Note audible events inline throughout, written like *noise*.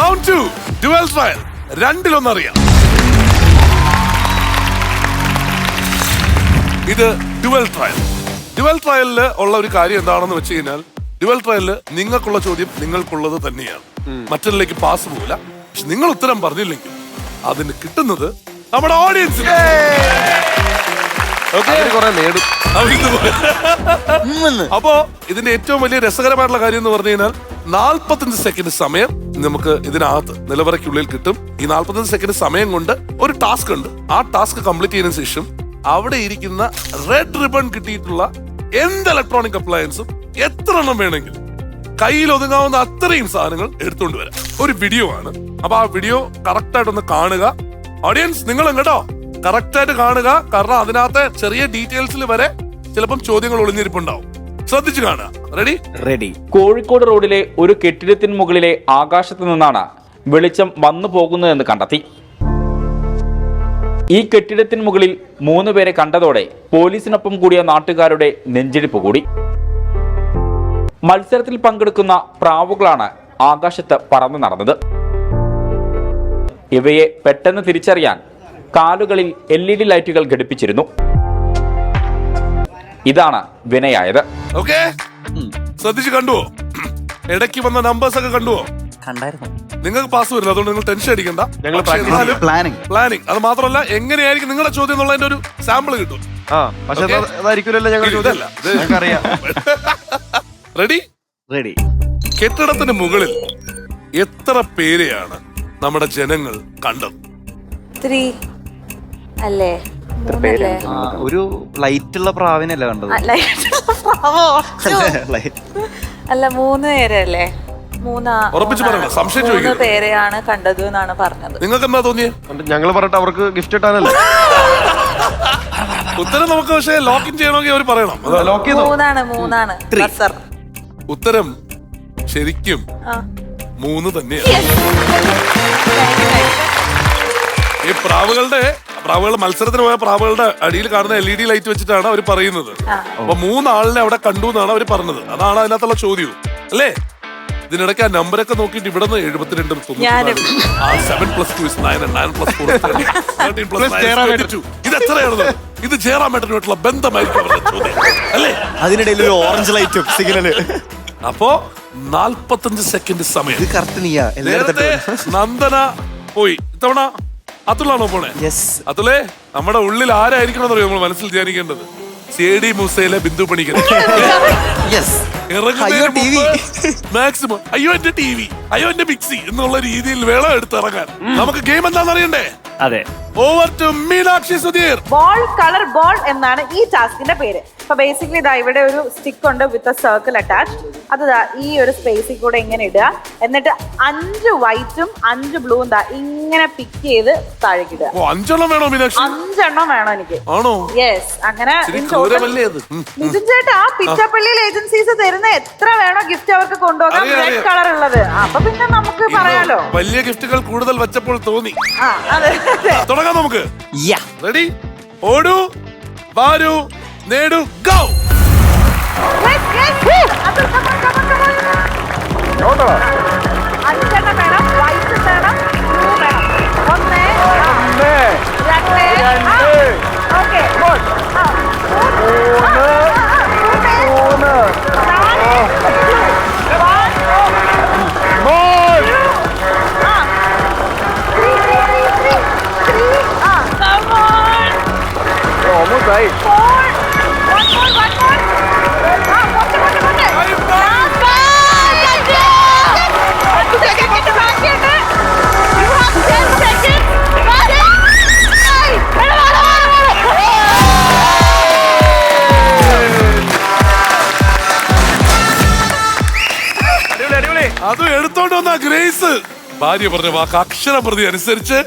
Round two dual trial രണ്ടിലൊന്നറിയാം. ഇത് dual trial. Dual ട്രയലിൽ ഉള്ള ഒരു കാര്യം എന്താണെന്ന് വെച്ച് കഴിഞ്ഞാൽ ഡുവൽ ട്രയലിൽ നിങ്ങൾക്കുള്ള ചോദ്യം നിങ്ങൾക്കുള്ളത് തന്നെയാണ്. മറ്റൊരിലേക്ക് പാസ് പോകില്ല പക്ഷെ നിങ്ങൾ ഉത്തരം പറഞ്ഞില്ലെങ്കിൽ അതിന് കിട്ടുന്നത് നമ്മുടെ ഓഡിയൻസ് അപ്പോ ഇതിന്റെ ഏറ്റവും വലിയ രസകരമായിട്ടുള്ള കാര്യം എന്ന് പറഞ്ഞു കഴിഞ്ഞാൽ നാൽപ്പത്തഞ്ച് സെക്കൻഡ് സമയം നമുക്ക് ഇതിനകത്ത് നിലവറയ്ക്കുള്ളിൽ കിട്ടും. ഈ നാൽപ്പത്തഞ്ച് സെക്കൻഡ് സമയം കൊണ്ട് ഒരു ടാസ്ക് ഉണ്ട്. ആ ടാസ്ക് കംപ്ലീറ്റ് ചെയ്തതിനു ശേഷം അവിടെ ഇരിക്കുന്ന റെഡ് റിബൺ കിട്ടിയിട്ടുള്ള എന്ത് ഇലക്ട്രോണിക് അപ്ലയൻസും എത്ര എണ്ണം വേണമെങ്കിലും കയ്യിൽ ഒതുങ്ങാവുന്ന അത്രയും സാധനങ്ങൾ എടുത്തുകൊണ്ട് വരാം. ഒരു വീഡിയോ ആണ്. അപ്പൊ ആ വീഡിയോ കറക്റ്റായിട്ട് ഒന്ന് കാണുക. ഓഡിയൻസ് നിങ്ങളും കേട്ടോ? കറക്റ്റായിട്ട് കാണുക. കാരണം അതിനകത്തെ ചെറിയ ഡീറ്റെയിൽസിൽ വരെ ചിലപ്പം ചോദ്യങ്ങൾ ഒളിഞ്ഞിരിപ്പുണ്ടാവും. ശ്രദ്ധിച്ചു കാണുക. റെഡി റെഡി കോഴിക്കോട് റോഡിലെ ഒരു കെട്ടിടത്തിന് മുകളിലെ ആകാശത്ത് നിന്നാണ് വെളിച്ചം വന്നു പോകുന്നതെന്ന് കണ്ടെത്തി. ഈ കെട്ടിടത്തിന് മുകളിൽ മൂന്ന് പേരെ കണ്ടതോടെ പോലീസിനൊപ്പം കൂടിയ നാട്ടുകാരുടെ നെഞ്ചിടിപ്പ് കൂടി. മത്സരത്തിൽ പങ്കെടുക്കുന്ന പ്രാവുകളാണ് ആകാശത്ത് പറന്നു നടന്നത്. ഇവയെ പെട്ടെന്ന് തിരിച്ചറിയാൻ കാലുകളിൽ എൽ ഇ ഡി ലൈറ്റുകൾ ഘടിപ്പിച്ചിരുന്നു. ഇതാണ് വിനയായത്. ഓക്കെ ശ്രദ്ധിച്ചു കണ്ടുവോ? ഇടയ്ക്ക് വന്ന നമ്പേഴ്സ് ഒക്കെ കണ്ടുവോ? കണ്ടായിരുന്നു. നിങ്ങൾക്ക് പാസ് വരില്ല അതുകൊണ്ട് നിങ്ങൾ ടെൻഷൻ അടിക്കണ്ട. പ്ലാനിങ് പ്ലാനിങ് അത് മാത്രമല്ല എങ്ങനെയായിരിക്കും നിങ്ങളുടെ ചോദ്യം എന്നുള്ളതിന്റെ ഒരു സാമ്പിൾ കിട്ടും. റെഡി റെഡി *laughs* കെട്ടിടത്തിന് മുകളിൽ എത്ര പേരെയാണ് നമ്മുടെ ജനങ്ങൾ കണ്ടത്? ത്രീ അല്ലേ? ഒരു ലൈറ്റ് ഉള്ള പ്രാവിനല്ല കണ്ടത്? അല്ല മൂന്ന് പേരല്ലേ? മൂന്നാ പേരെയാണ് കണ്ടത് എന്നാണ് പറഞ്ഞത്. നിങ്ങൾക്ക് എന്താ തോന്നിയത് ഞങ്ങൾ പറഞ്ഞിട്ട് അവർക്ക് ഗിഫ്റ്റ് ഇട്ടാനല്ലേ ഉത്തരം നമുക്ക് പക്ഷേ ലോക്കിൻ ചെയ്യണമെങ്കിൽ അവർ പറയണം. മൂന്നാണ് മൂന്നാണ്. ഉത്തരം ശരിക്കും മൂന്ന് തന്നെയാണ്. ഈ പ്രാവുകളുടെ പ്രാവുകളുടെ മത്സരത്തിന് പോയ പ്രാവുകളുടെ അടിയിൽ കാണുന്ന എൽ ഇ ഡി ലൈറ്റ് വെച്ചിട്ടാണ് അവർ പറയുന്നത്. അപ്പൊ മൂന്നാളിനെ അവിടെ കണ്ടു എന്നാണ് അവർ പറഞ്ഞത്. അതാണ് അതിനകത്തുള്ള ചോദ്യവും. അല്ലേ? ഇതിനിടയ്ക്ക് ആ നമ്പറൊക്കെ നോക്കിയിട്ട് ഇവിടെ നിന്ന് എഴുപത്തിരണ്ട്. Seven plus two nine nine plus four ഇത് എത്രയാണത് ഇത് ജയറാമേട്ടനുമായിട്ടുള്ള ബന്ധമായിരിക്കും ചോദ്യം. അല്ലേ? അതിനിടയിൽ ഒരു ഓറഞ്ച് ലൈറ്റും സിഗ്നൽ അപ്പോ നാൽപ്പത്തഞ്ച് സെക്കൻഡ് സമയം. ഇത് കറക്റ്റ് നീയാ നന്ദന പോയി. ഇത്തവണ അതുലാണോ പോണേ അതുലേ നമ്മുടെ ഉള്ളിൽ ആരായിരിക്കണം എന്നറിയോ നമ്മൾ മനസ്സിൽ ധ്യാനിക്കേണ്ടത്? സി ഡി മുസയിലെ ബിന്ദു പണിക്കർ യെസ് അയ്യോ ടി വി. മാക്സിമം അയ്യോ എന്റെ ടി വി അയ്യോ എന്റെ മിക്സി എന്നുള്ള രീതിയിൽ വേള എടുത്ത് ഇറങ്ങാൻ. നമുക്ക് ഗെയിം എന്താണെന്ന് അറിയണ്ടേ? അതെ. Over to Meenakshi Sudheer. Ball colour ball എന്നാണ് ഈ ടാസ്കിന്റെ പേര്. അപ്പൊ ബേസിക്കലി ഇതാ ഇവിടെ ഒരു സ്റ്റിക്ക് ഉണ്ട് വിത്ത് എ സർക്കിൾ അറ്റാച്ച് അത് ദാ ഈ ഒരു സ്പേസിൽ കൂടെ ഇങ്ങനെ ഇടുക. എന്നിട്ട് അഞ്ച് വൈറ്റും അഞ്ച് ബ്ലൂവും ദാ ഇങ്ങനെ പിക്ക് ചെയ്ത് താഴേക്ക് ഇടുക. ഓ അഞ്ചെണ്ണം വേണോ മീനാക്ഷി? അഞ്ചെണ്ണം വേണം എനിക്ക്. ആണോ? യെസ് അങ്ങനെ in total- ക്രൂരമല്ലേ അത്. നിതിൻ ചേട്ടാ പിച്ചപ്പള്ളിയിൽ ഏജൻസീസ് തരുന്ന. എത്ര വേണോ ഗിഫ്റ്റ് അവർക്ക് കൊണ്ടുപോകാം. അറിയാം, റെഡ് അറിയാം. കളർ ഉള്ളത്. അപ്പൊ പിന്നെ നമുക്ക് പറയാലോ. വലിയ ഗിഫ്റ്റുകൾ കൂടുതൽ വെച്ചപ്പോൾ തോന്നി. ആ അതെ അതെ. തുടങ്ങാം നമുക്ക്. യാ. റെഡി ഓടൂ വാരൂ നേടൂ ഗോ വന്ന ഭാര്യ പറഞ്ഞ വാക്ക് അക്ഷരം പ്രതി അനുസരിച്ച്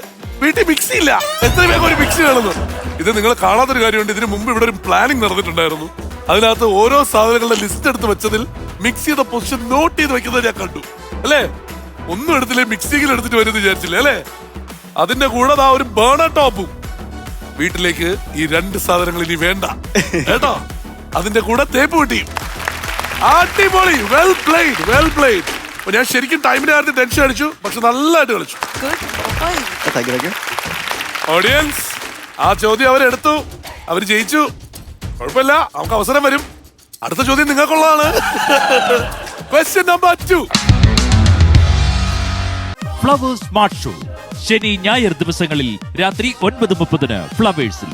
വീട്ടിൽ മിക്സി ഇല്ല. എത്ര വേഗം ഒരു മിക്സി വേണമെന്ന് ഇത് നിങ്ങൾ കാണാത്തൊരു കാര്യമുണ്ട്. ഇതിന് മുമ്പ് ഇവിടെ ഒരു പ്ലാനിങ് നടന്നിട്ടുണ്ടായിരുന്നു. അതിനകത്ത് ഓരോ സാധനങ്ങളുടെ ലിസ്റ്റ് എടുത്ത് വെച്ചതിൽ മിക്സി മിക്സിയുടെ പൊസിഷൻ നോട്ട് ചെയ്ത് വെക്കുന്നത് ഞാൻ കണ്ടു. അല്ലേ? ഒന്നും എടുത്തില്ലേ മിക്സിയിൽ എടുത്തിട്ട് വരുമെന്ന് വിചാരിച്ചില്ലേ അല്ലേ? അതിന്റെ കൂടെ ആ ഒരു ബേണർ ടോപ്പും വീട്ടിലേക്ക് ഈ രണ്ട് സാധനങ്ങൾ ഇനി വേണ്ട. കേട്ടോ? അതിന്റെ കൂടെ തേപ്പ് കിട്ടിയും അടിപൊളി. വെൽ പ്ലേഡ് വെൽ പ്ലേഡ് അപ്പൊ ഞാൻ ശരിക്കും ടൈമിന്റെ കാര്യത്തിൽ ടെൻഷൻ അടിച്ചു. പക്ഷെ നല്ലതായിട്ട് കളിച്ചു. Thank you thank you audience ആ ചോദ്യം അവരെടുത്തു അവർ ജയിച്ചു. കുഴപ്പമില്ല. നമുക്ക് അവസരം വരും. അടുത്ത ചോദ്യം നിങ്ങൾക്കുള്ളതാണ്. Question number two Flowers smart show ശനി ഞായർ ദിവസങ്ങളിൽ രാത്രി ഒൻപത് മുപ്പതിന് ഫ്ലവേഴ്സിൽ